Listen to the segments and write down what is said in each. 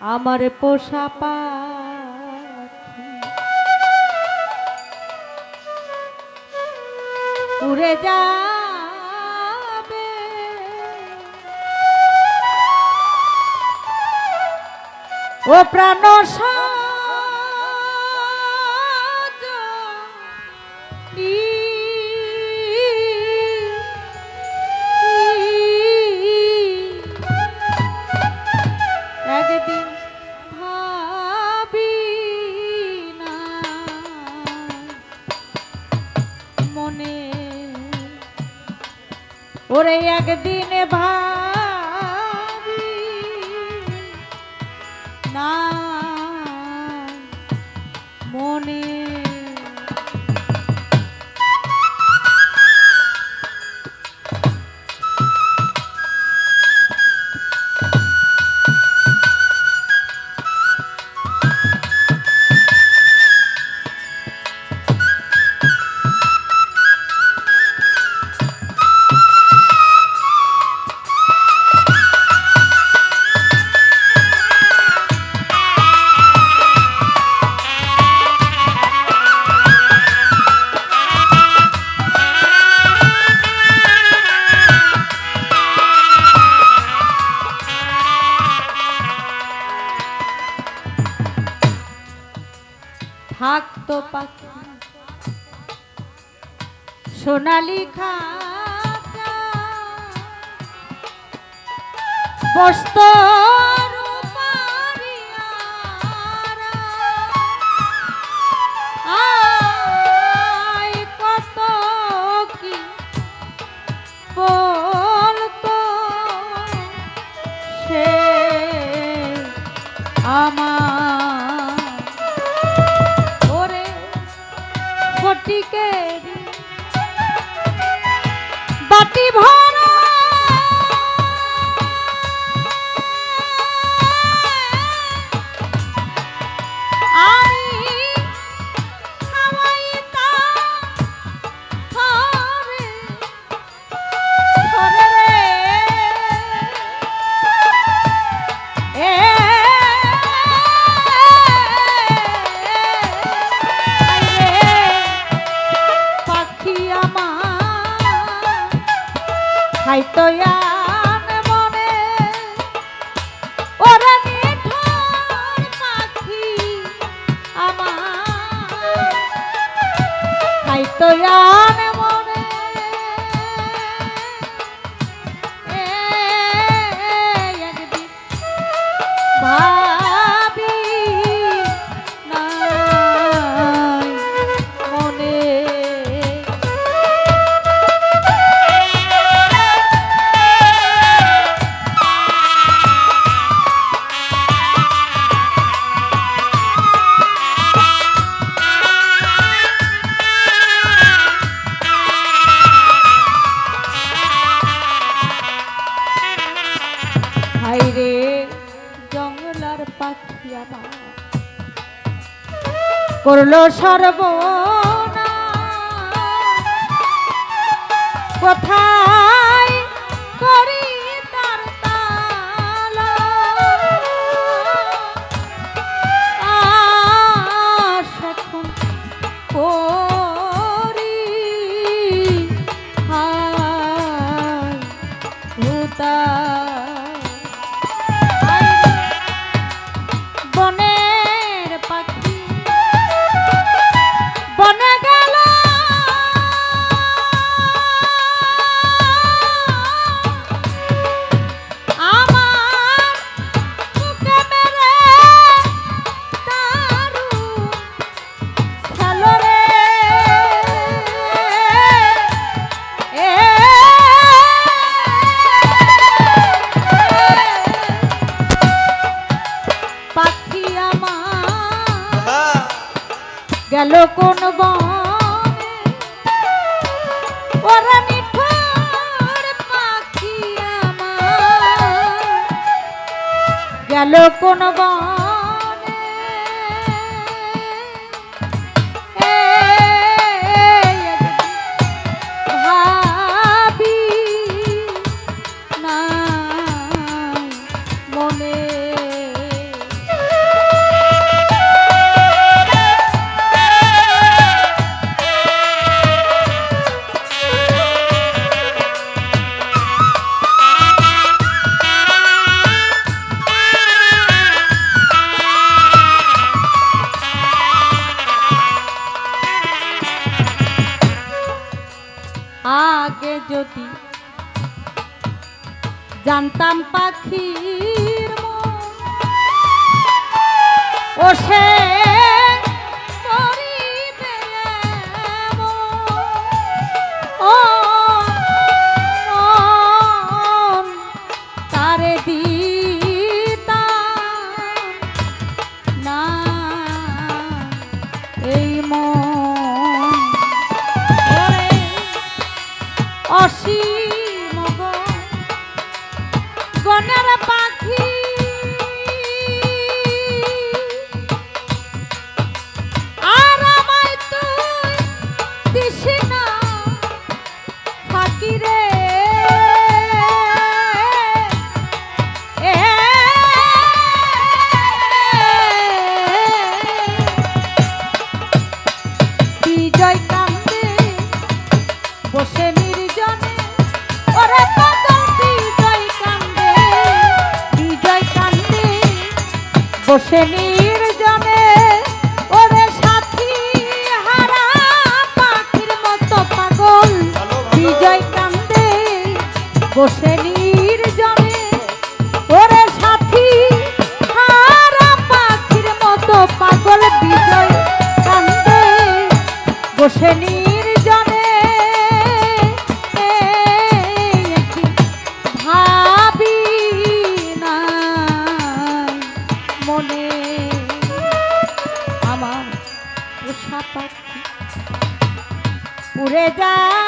আমার পোষা পাখি যাবে। ও প্রাণ একদিন ওরে একদিন ভাবি থাকতো পাখি। সোনালি খাতা। বস্ত আমার হাইরে জঙ্গলার পাখি করল সর্ব কোথায় গেল কোন বনে। ওরা নিঠুর পাখি আমার। গেল কোন বনে। যদি জানতাম পাখির ও সে বসে নির্জনে, ওরে সাথী হারা পাখির মতো পাগল। বিজয় কান্দে ওরে সাথী পাখির মতো পাগল। বিজয় কান্দে উড়ে যাবে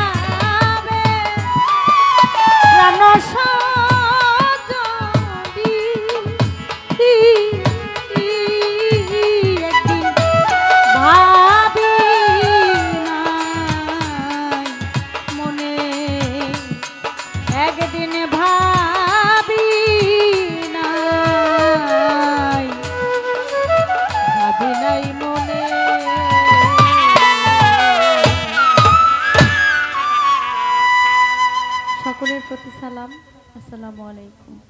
человеком.